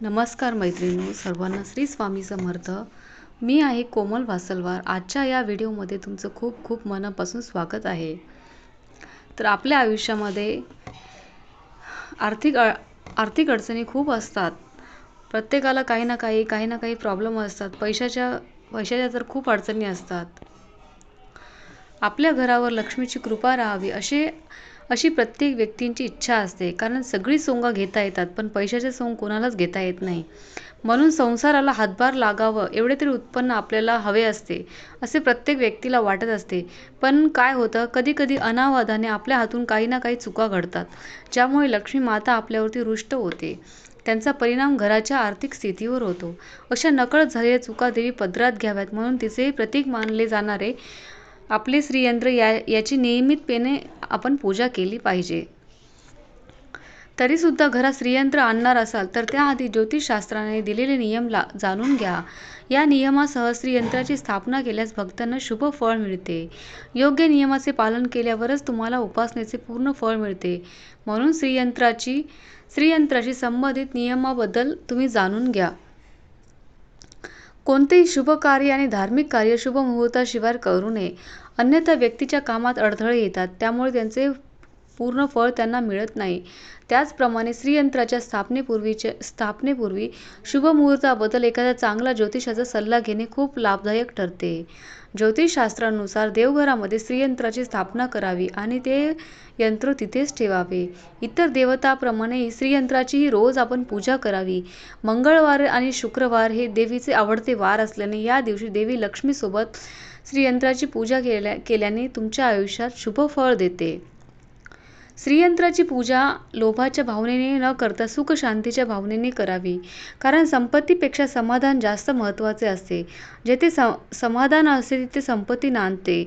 नमस्कार मैत्रिणी सर्वांना श्री स्वामी समर्थ. मी आहे कोमल वासलवार. आजच्या या व्हिडिओमध्ये तुमचं खूप खूप मनापासून स्वागत आहे. तर आपल्या आयुष्यामध्ये आर्थिक अ आर्थिक अडचणी खूप असतात. प्रत्येकाला काही ना काही काही ना काही प्रॉब्लेम असतात. पैशाच्या पैशाच्या तर खूप अडचणी असतात. आपल्या घरावर लक्ष्मीची कृपा राहावी असे अशी प्रत्येक व्यक्तींची इच्छा असते. कारण सगळी सोंगा घेता येतात पण पैशाचे सोंग कोणालाच घेता येत नाही. म्हणून संसाराला हातभार लागावं एवढे तरी उत्पन्न आपल्याला हवे असते असे प्रत्येक व्यक्तीला वाटत असते. पण काय होतं कधीकधी कधी अनावादाने आपल्या हातून काही ना काही चुका घडतात ज्यामुळे लक्ष्मी माता आपल्यावरती रुष्ट होते. त्यांचा परिणाम घराच्या आर्थिक स्थितीवर होतो. अशा नकळत झालेल्या चुका देवी पदरात घ्याव्यात म्हणून तिचे प्रतीक मानले जाणारे आपले श्रीयंत्र या याची नियमितपणे आपण पूजा केली पाहिजे. तरीसुद्धा घरात श्रीयंत्र आणणार असाल तर त्याआधी ज्योतिषशास्त्राने दिलेले नियम ला जाणून घ्या. या नियमासह श्रीयंत्राची स्थापना केल्यास भक्तांना शुभ फळ मिळते. योग्य नियमाचे पालन केल्यावरच तुम्हाला उपासनेचे पूर्ण फळ मिळते. म्हणून श्रीयंत्राची श्रीयंत्राशी संबंधित नियमाबद्दल तुम्ही जाणून घ्या. कोणतेही शुभ कार्य आणि धार्मिक कार्य शुभ मुहूर्ताशिवाय करू नये. अन्यथा व्यक्तीच्या कामात अडथळे येतात. त्यामुळे त्यांचे पूर्ण फळ त्यांना मिळत नाही. त्याचप्रमाणे श्रीयंत्राच्या स्थापनेपूर्वीच्या स्थापनेपूर्वी शुभ मुहूर्ताबद्दल एखाद्या चांगला ज्योतिषाचा सल्ला घेणे खूप लाभदायक ठरते. ज्योतिषशास्त्रानुसार देवघरामध्ये श्रीयंत्राची स्थापना करावी आणि ते यंत्र तिथेच ठेवावे. इतर देवताप्रमाणे श्रीयंत्राचीही रोज आपण पूजा करावी. मंगळवार आणि शुक्रवार हे देवीचे आवडते वार असल्याने या दिवशी देवी लक्ष्मीसोबत श्रीयंत्राची पूजा केल्या केल्याने तुमच्या आयुष्यात शुभ फळ देते. श्रीयंत्राची पूजा लोभाच्या भावनेने न करता सुख शांतीच्या भावनेने करावी. कारण संपत्तीपेक्षा समाधान जास्त महत्त्वाचे असते. जेथे स समाधान असते तिथे संपत्ती नांदते.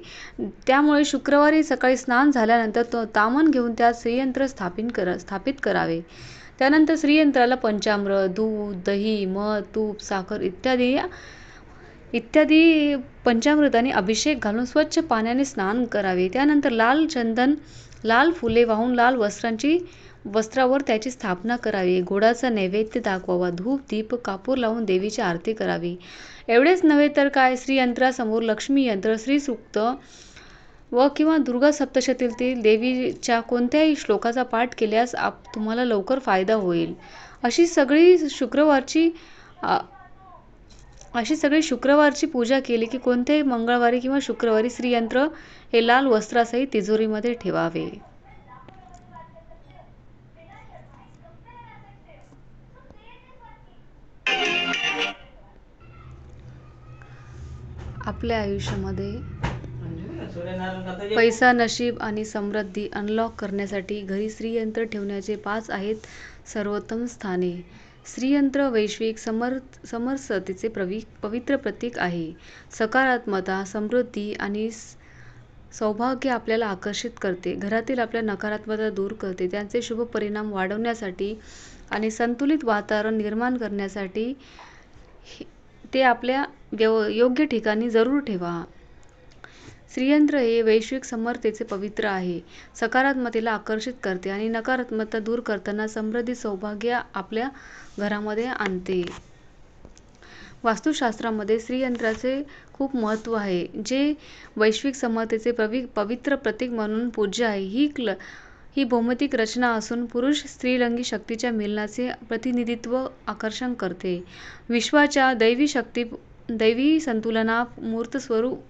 त्यामुळे शुक्रवारी सकाळी स्नान झाल्यानंतर तो तामन घेऊन त्यात श्रीयंत्र स्थापित करा स्थापित करावे. त्यानंतर श्रीयंत्राला पंचामृत दूध दही मध तूप साखर इत्यादी इत्यादी पंचामृताने अभिषेक घालून स्वच्छ पाण्याने स्नान करावे. त्यानंतर लाल चंदन लाल फुले वाहून लाल वस्त्रांची वस्त्रावर त्याची स्थापना करावी. गोडाचा नैवेद्य दाखवावा. धूप दीप कापूर लावून देवीची आरती करावी. एवढेच नव्हे तर काय? श्रीयंत्रासमोर लक्ष्मी यंत्र श्रीसूक्त व किंवा दुर्गा सप्तशतीतील देवीच्या कोणत्याही श्लोकाचा पाठ केल्यास आप तुम्हाला लवकर फायदा होईल. अशी सगळी शुक्रवारची अशी सगळी शुक्रवारची पूजा केली की कोणत्याही मंगळवारी किंवा शुक्रवारी श्रीयंत्र हे लाल वस्त्रासहित तिजोरीमध्ये ठेवावे. आपल्या आयुष्यामध्ये पैसा नशीब आणि समृद्धी अनलॉक करण्यासाठी घरी श्रीयंत्र ठेवण्याचे पाच आहेत सर्वोत्तम स्थाने. स्त्रीयंत्र वैश्विक समर समरसतेचे प्रवी पवित्र प्रतीक आहे. सकारात्मकता समृद्धी आणि सौभाग्य आपल्याला आकर्षित करते. घरातील आपल्या नकारात्मकता दूर करते. त्यांचे शुभ परिणाम वाढवण्यासाठी आणि संतुलित वातावरण निर्माण करण्यासाठी ते आपल्या व्यव योग्य ठिकाणी जरूर ठेवा. स्त्रीयंत्र हे वैश्विक समर्थेचे पवित्र आहे. सकारात्मतेला आकर्षित करते आणि नकारात्मकता दूर करताना समृद्धी सौभाग्य आपल्या घरामध्ये आणते. वास्तुशास्त्रामध्ये स्त्रीयंत्राचे खूप महत्त्व आहे. जे वैश्विक समर्थेचे पवि पवित्र प्रतीक म्हणून पूज्य आहे. ही क्ल ही भौमितिक रचना असून पुरुष स्त्रीलिंगी शक्तीच्या मिलनाचे प्रतिनिधित्व आकर्षण करते. विश्वाच्या दैवी शक्ती दैवी संतुलना मूर्त स्वरूप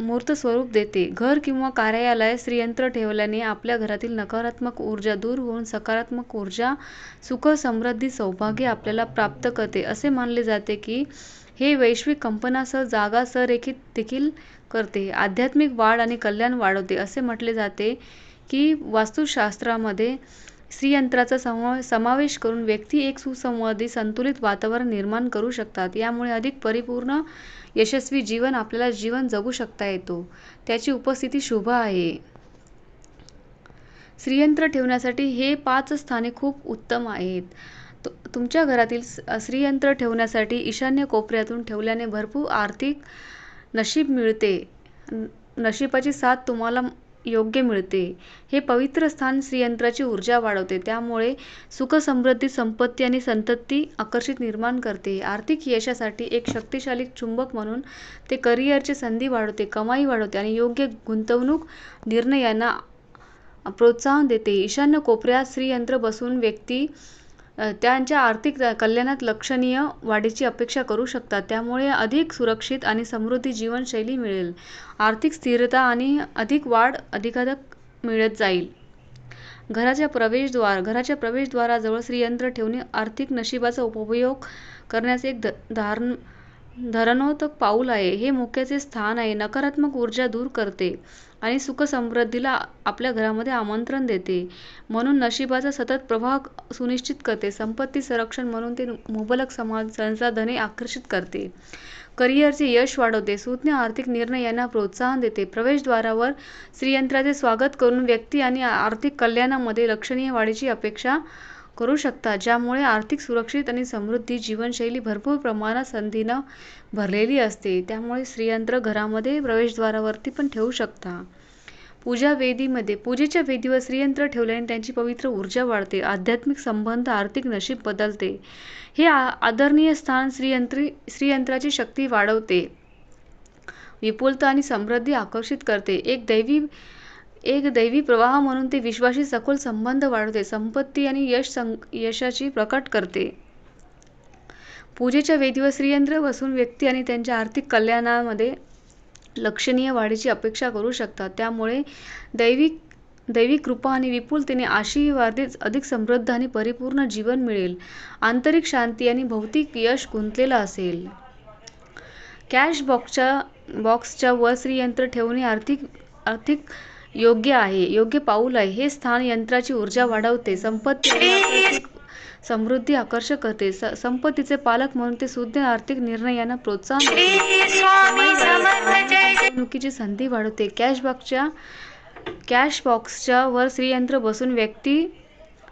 मूर्त स्वरूप देते. घर किंवा कार्यालयात श्रीयंत्र ठेवल्याने आपल्या घरातील नकारात्मक ऊर्जा दूर होऊन सकारात्मक ऊर्जा सुख समृद्धी सौभाग्य आपल्याला प्राप्त करते. असे मानले जाते की हे वैश्विक कंपनासह जागा संरेखित देखील करते. आध्यात्मिक वाढ आणि कल्याण वाढवते. असे म्हटले जाते की वास्तुशास्त्रामध्ये श्रीयंत्राचा समा समावेश करून व्यक्ती एक सुसंवादी संतुलित वातावरण निर्माण करू शकतात. यामुळे अधिक परिपूर्ण यशस्वी जीवन आपल्याला जीवन जगू शकता येतो. त्याची उपस्थिती शुभ आहे. श्रीयंत्र ठेवण्यासाठी हे पाच स्थाने खूप उत्तम आहेत. तुमच्या घरातील श्रीयंत्र ठेवण्यासाठी ईशान्य कोपऱ्यातून ठेवल्याने भरपूर आर्थिक नशीब मिळते. नशिबाची साथ तुम्हाला योग्य मिळते. हे पवित्र स्थान श्रीयंत्राची ऊर्जा वाढवते. त्यामुळे सुखसमृद्धी संपत्ती आणि संतती आकर्षित निर्माण करते. आर्थिक यशासाठी एक शक्तिशाली चुंबक म्हणून ते करिअरची संधी वाढवते, कमाई वाढवते आणि योग्य गुंतवणूक निर्णयांना प्रोत्साहन देते. ईशान्य कोपऱ्यात श्रीयंत्र बसून व्यक्ती त्यांच्या आर्थिक कल्याणात लक्षणीय वाढीची अपेक्षा करू शकतात. त्यामुळे अधिक सुरक्षित आणि समृद्धी जीवनशैली मिळेल. आर्थिक स्थिरता आणि अधिक वाढ अधिकाधिक मिळत जाईल. घराच्या प्रवेशद्वार घराच्या प्रवेशद्वाराजवळ श्रीयंत्र ठेवणे आर्थिक नशिबाचा उपयोग करण्याचे एक धरणोतक पाऊल आहे. हे मोक्याचे स्थान आहे, नकारात्मक ऊर्जा दूर करते आणि सुखसमृद्धीला आपल्या घरामध्ये आमंत्रण देते. म्हणून नशिबाचा सतत प्रवाह सुनिश्चित करते. संपत्ती संरक्षण म्हणून ते मुबलक समाज संसाधने आकर्षित करते. करिअरचे यश वाढवते. सुज्ञ आर्थिक निर्णय यांना प्रोत्साहन देते. प्रवेशद्वारावर श्रीयंत्राचे स्वागत करून व्यक्ती आणि आर्थिक कल्याणामध्ये लक्षणीय वाढीची अपेक्षा करू शकता ज्यामुळे आर्थिक सुरक्षित आणि समृद्धी जीवनशैली भरपूर प्रमाणात संधीनं भरलेली असते. त्यामुळे स्त्रियंत्र घरामध्ये प्रवेशद्वारावरती पण ठेवू शकता. पूजा वेदीमध्ये पूजेच्या वेदीवर श्रीयंत्र ठेवल्याने त्यांची पवित्र ऊर्जा वाढते. आध्यात्मिक संबंध, आर्थिक नशीब बदलते. हे आदरणीय स्थान श्रीयंत्राची शक्ती वाढवते, विपुलता आणि समृद्धी आकर्षित करते. एक दैवी प्रवाह म्हणून ते विश्वाशी सखोल संबंध वाढवते, संपत्ती आणि यश यशाची प्रकट करते. पूजेच्या वेदीवर श्रीयंत्र बसून व्यक्ती आणि त्यांच्या आर्थिक कल्याणामध्ये लक्षणीय वाढीची अपेक्षा करू शकतात. त्यामुळे दैविक दैवी कृपा आणि विपुलतेने आशीर्वादित अधिक समृद्ध आणि परिपूर्ण जीवन मिळेल. आंतरिक शांती आणि भौतिक यश गुंतलेला असेल. कॅश बॉक्सच्या बॉक्सच्या वर श्रीयंत्र ठेवणे आर्थिक आर्थिक योग्य पाऊल आहे. हे स्थान यंत्राची ऊर्जा वाढवते, संपत्ती समृद्धी आकर्षित करते. संपत्तीचे पालक म्हणून ते सुज्ञ आर्थिक निर्णयांना प्रोत्साहन देते. कमाई वाढवते आणि गुंतवणुकीची संधी वाढवते. कॅश बॉक्सच्या वर श्रीयंत्र बसवून व्यक्ती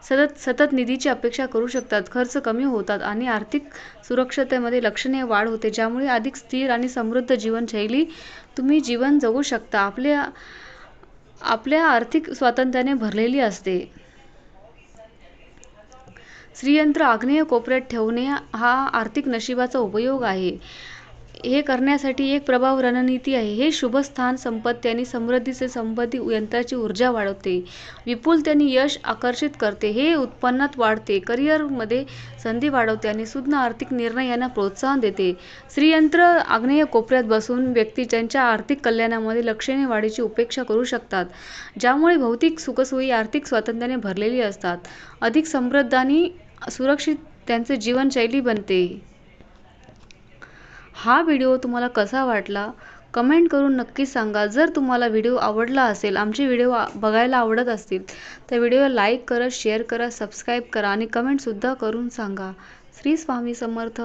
सतत निधीची अपेक्षा करू शकतात, खर्च कमी होतात आणि आर्थिक सुरक्षिततेमध्ये लक्षणीय वाढ होते, ज्यामुळे अधिक स्थिर आणि समृद्ध जीवनशैली तुम्ही जीवन जगू शकता. आपल्या आपल्या आर्थिक स्वातंत्र्याने भरलेली असते. श्रीयंत्र आग्नेय कोपऱ्यात ठेवणे हा आर्थिक नशिबाचा उपयोग आहे. हे करण्यासाठी एक प्रभाव रणनीती आहे. हे शुभ स्थान संपत्ती आणि समृद्धीचे संपत्ती यंत्राची ऊर्जा वाढवते, विपुल त्यांनी यश आकर्षित करते. हे उत्पन्नात वाढते, करिअरमध्ये संधी वाढवते आणि सुज्ञ आर्थिक निर्णयांना प्रोत्साहन देते. श्रीयंत्र आग्नेय कोपऱ्यात बसून व्यक्ती त्यांच्या आर्थिक कल्याणामध्ये लक्षणीय वाढीची उपेक्षा करू शकतात, ज्यामुळे भौतिक सुखसोयी आर्थिक स्वातंत्र्याने भरलेली असतात. अधिक समृद्ध आणि सुरक्षित त्यांचे जीवनशैली बनते. हा व्हिडिओ तुम्हाला कसा वाटला कमेंट करून नक्की सांगा. जर तुम्हाला व्हिडिओ आवडला असेल, आमचे व्हिडिओ बघायला आवडत असतील तर व्हिडिओ लाईक करा, शेअर करा, सबस्क्राईब करा आणि कमेंटसुद्धा करून सांगा. श्री स्वामी समर्थ.